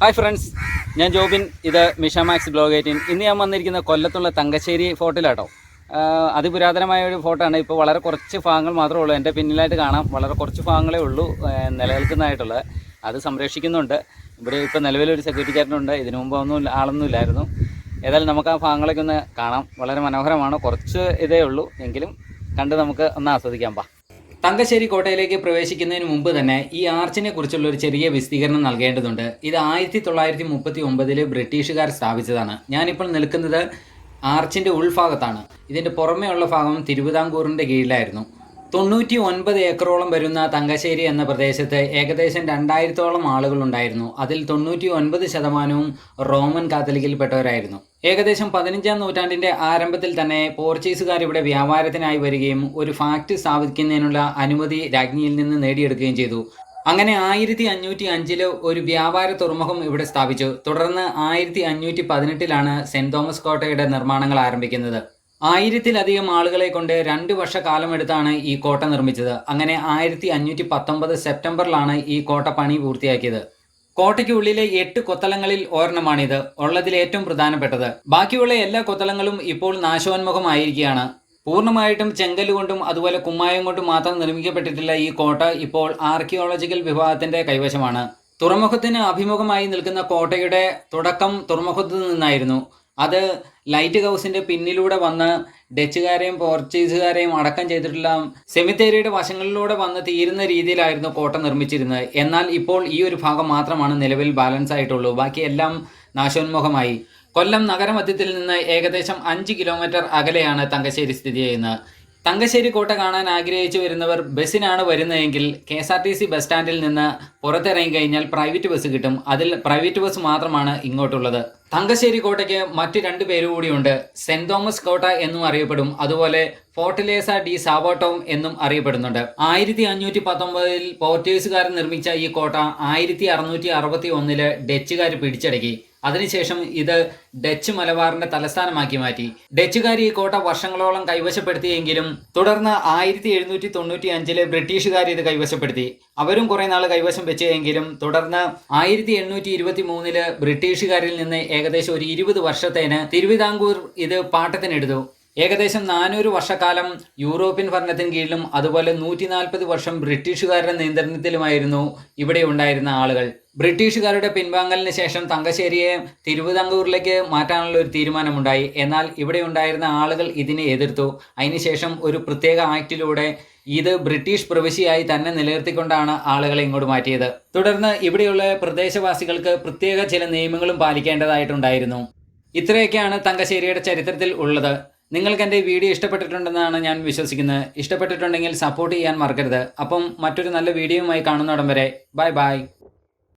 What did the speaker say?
Hi friends ഞാൻ ജോബിൻ. ഇത് Misha max blog eighteen. ഇന്ന് ഞാൻ വന്നിരിക്കുന്ന കൊല്ലത്തുള്ള തങ്കശ്ശേരി ഫോർട്ടിലാട്ടോ. അത് അതിപുരാതനമായ ഒരു ഫോർട്ടാണ്. ഇപ്പോൾ വളരെ കുറച്ച് ഭാഗങ്ങൾ മാത്രമേ ഉള്ളൂ. എന്റെ പിന്നിലായിട്ട് കാണാം. വളരെ കുറച്ച് ഭാഗങ്ങളേ ഉള്ളൂ നിലനിൽക്കുന്നതായിട്ടുള്ളത്. അത് സംരക്ഷിക്കുന്നുണ്ട്. ഇവിടെ ഇപ്പോൾ നിലവിലൊരു സെക്യൂരിറ്റി ചേട്ടനുണ്ട് ഇതിനു മുമ്പ് ഒന്നും ഇല്ല- ആളൊന്നും ഇല്ലായിരുന്നു. ഏതായാലും നമുക്ക് ആ ഭാഗങ്ങളൊക്കെ ഒന്ന് കാണാം. വളരെ മനോഹരമാണ്. കുറച്ച് ഇതേ ഉള്ളൂ. എങ്കിലും കണ്ട് നമുക്ക് ഒന്ന് ആസ്വദിക്കാം. പാ തങ്കശ്ശേരി കോട്ടയിലേക്ക് പ്രവേശിക്കുന്നതിന് മുമ്പ് തന്നെ ഈ ആർച്ചിനെ കുറിച്ചുള്ള ഒരു ചെറിയ വിശദീകരണം നൽകേണ്ടതുണ്ട്. ഇത് ആയിരത്തി തൊള്ളായിരത്തി മുപ്പത്തി ഒമ്പതിൽ ബ്രിട്ടീഷുകാർ സ്ഥാപിച്ചതാണ്. ഞാനിപ്പോൾ നിൽക്കുന്നത് ആർച്ചിന്റെ ഉൾഭാഗത്താണ്. ഇതിന്റെ പുറമേ ഉള്ള ഭാഗം തിരുവിതാംകൂറിന്റെ കീഴിലായിരുന്നു. തൊണ്ണൂറ്റി ഒൻപത് ഏക്കറോളം വരുന്ന തങ്കശ്ശേരി എന്ന പ്രദേശത്ത് ഏകദേശം രണ്ടായിരത്തോളം ആളുകളുണ്ടായിരുന്നു. അതിൽ തൊണ്ണൂറ്റി ഒൻപത് ശതമാനവും റോമൻ കാത്തലിക്കിൽപ്പെട്ടവരായിരുന്നു. ഏകദേശം പതിനഞ്ചാം നൂറ്റാണ്ടിന്റെ ആരംഭത്തിൽ തന്നെ പോർച്ചുഗീസുകാർ ഇവിടെ വ്യാപാരത്തിനായി വരികയും ഒരു ഫാക്ടറി സ്ഥാപിക്കുന്നതിനുള്ള അനുമതി രാജ്ഞിയിൽ നിന്ന് നേടിയെടുക്കുകയും ചെയ്തു. അങ്ങനെ ആയിരത്തി അഞ്ഞൂറ്റി അഞ്ചിൽ ഒരു വ്യാപാര തുറമുഖം ഇവിടെ സ്ഥാപിച്ചു. തുടർന്ന് ആയിരത്തി അഞ്ഞൂറ്റി പതിനെട്ടിലാണ് സെന്റ് തോമസ് കോട്ടയുടെ നിർമ്മാണങ്ങൾ ആരംഭിക്കുന്നത്. ആയിരത്തിലധികം ആളുകളെ കൊണ്ട് രണ്ട് വർഷക്കാലമെടുത്താണ് ഈ കോട്ട നിർമ്മിച്ചത്. അങ്ങനെ ആയിരത്തി അഞ്ഞൂറ്റി പത്തൊമ്പത് സെപ്റ്റംബറിലാണ് ഈ കോട്ട പണി പൂർത്തിയാക്കിയത്. കോട്ടയ്ക്കുള്ളിലെ എട്ട് കൊത്തളങ്ങളിൽ ഒരെണ്ണമാണിത് ഉള്ളതിൽ ഏറ്റവും പ്രധാനപ്പെട്ടത്. ബാക്കിയുള്ള എല്ലാ കൊത്തളങ്ങളും ഇപ്പോൾ നാശോന്മുഖമായിരിക്കുകയാണ്. പൂർണമായിട്ടും ചെങ്കൽ കൊണ്ടും അതുപോലെ കുമ്മായം കൊണ്ടും മാത്രം നിർമ്മിക്കപ്പെട്ടിട്ടുള്ള ഈ കോട്ട ഇപ്പോൾ ആർക്കിയോളജിക്കൽ വിഭാഗത്തിന്റെ കൈവശമാണ്. തുറമുഖത്തിന് അഭിമുഖമായി നിൽക്കുന്ന കോട്ടയുടെ തുടക്കം തുറമുഖത്ത് നിന്നായിരുന്നു. അത് ലൈറ്റ് ഹൗസിന്റെ പിന്നിലൂടെ വന്ന് ഡച്ചുകാരെയും പോർച്ചുഗീസുകാരെയും അടക്കം ചെയ്തിട്ടുള്ള സെമിത്തേരിയുടെ വശങ്ങളിലൂടെ വന്ന് തീരുന്ന രീതിയിലായിരുന്നു കോട്ട നിർമ്മിച്ചിരുന്നത്. എന്നാൽ ഇപ്പോൾ ഈ ഒരു ഭാഗം മാത്രമാണ് നിലവിൽ ബാലൻസ് ആയിട്ടുള്ളൂ. ബാക്കിയെല്ലാം നാശോന്മുഖമായി. കൊല്ലം നഗരമധ്യത്തിൽ നിന്ന് ഏകദേശം അഞ്ച് കിലോമീറ്റർ അകലെയാണ് തങ്കശ്ശേരി സ്ഥിതി ചെയ്യുന്നത്. തങ്കശ്ശേരി കോട്ട കാണാൻ ആഗ്രഹിച്ചു വരുന്നവർ ബസ്സിനാണ് വരുന്നതെങ്കിൽ K S R T C bus സ്റ്റാൻഡിൽ നിന്ന് പുറത്തിറങ്ങി കഴിഞ്ഞാൽ പ്രൈവറ്റ് ബസ് കിട്ടും. അതിൽ പ്രൈവറ്റ് ബസ് മാത്രമാണ് ഇങ്ങോട്ടുള്ളത്. തങ്കശ്ശേരി കോട്ടയ്ക്ക് മറ്റു രണ്ട് പേരുകൂടിയുണ്ട് സെന്റ് തോമസ് കോട്ട എന്നും അറിയപ്പെടും. അതുപോലെ ഫോർട്ടിലേസ ഡി സാവോട്ടോം എന്നും അറിയപ്പെടുന്നുണ്ട്. ആയിരത്തി അഞ്ഞൂറ്റി പത്തൊമ്പതിൽ പോർച്ചുഗീസുകാർ നിർമ്മിച്ച ഈ കോട്ട ആയിരത്തി അറുന്നൂറ്റി അറുപത്തി ഒന്നിൽ ഡച്ചുകാർ പിടിച്ചടക്കി. അതിനുശേഷം ഇത് ഡച്ച് മലബാറിന്റെ തലസ്ഥാനമാക്കി മാറ്റി. ഡച്ചുകാർ ഈ കോട്ട വർഷങ്ങളോളം കൈവശപ്പെടുത്തിയെങ്കിലും തുടർന്ന് ആയിരത്തി എഴുന്നൂറ്റി തൊണ്ണൂറ്റി അഞ്ചിൽ ബ്രിട്ടീഷുകാർ ഇത് കൈവശപ്പെടുത്തി. അവരും കുറെ നാൾ കൈവശം വെച്ചെങ്കിലും തുടർന്ന് ആയിരത്തി എണ്ണൂറ്റി ഇരുപത്തി മൂന്നിൽ ബ്രിട്ടീഷുകാരിൽ നിന്ന് ഏകദേശം ഒരു ഇരുപത് വർഷത്തേന് തിരുവിതാംകൂർ ഇത് പാട്ടത്തിനെടുത്തു. ഏകദേശം നാനൂറ് വർഷക്കാലം യൂറോപ്യൻ ഭരണത്തിന് കീഴിലും അതുപോലെ നൂറ്റി നാൽപ്പത് വർഷം ബ്രിട്ടീഷുകാരുടെ നിയന്ത്രണത്തിലുമായിരുന്നു ഇവിടെ ഉണ്ടായിരുന്ന ആളുകൾ. ബ്രിട്ടീഷുകാരുടെ പിൻവാങ്ങലിന് ശേഷം തങ്കശ്ശേരിയെ തിരുവിതാംകൂറിലേക്ക് മാറ്റാനുള്ള ഒരു തീരുമാനമുണ്ടായി. എന്നാൽ ഇവിടെ ഉണ്ടായിരുന്ന ആളുകൾ ഇതിനെ എതിർത്തു. അതിനുശേഷം ഒരു പ്രത്യേക ആക്റ്റിലൂടെ ഇത് ബ്രിട്ടീഷ് പ്രവിശ്യയായി തന്നെ നിലനിർത്തിക്കൊണ്ടാണ് ആളുകളെ ഇങ്ങോട്ട് മാറ്റിയത്. തുടർന്ന് ഇവിടെയുള്ള പ്രദേശവാസികൾക്ക് പ്രത്യേക ചില നിയമങ്ങളും പാലിക്കേണ്ടതായിട്ടുണ്ടായിരുന്നു. ഇത്രയൊക്കെയാണ് തങ്കശ്ശേരിയുടെ ചരിത്രത്തിൽ ഉള്ളത്. നിങ്ങൾക്ക് എന്റെ വീഡിയോ ഇഷ്ടപ്പെട്ടിട്ടുണ്ടെന്നാണ് ഞാൻ വിശ്വസിക്കുന്നത്. ഇഷ്ടപ്പെട്ടിട്ടുണ്ടെങ്കിൽ സപ്പോർട്ട് ചെയ്യാൻ മറക്കരുത്. അപ്പം മറ്റൊരു നല്ല വീഡിയോയുമായി കാണുന്നിടം വരെ ബൈ ബൈ.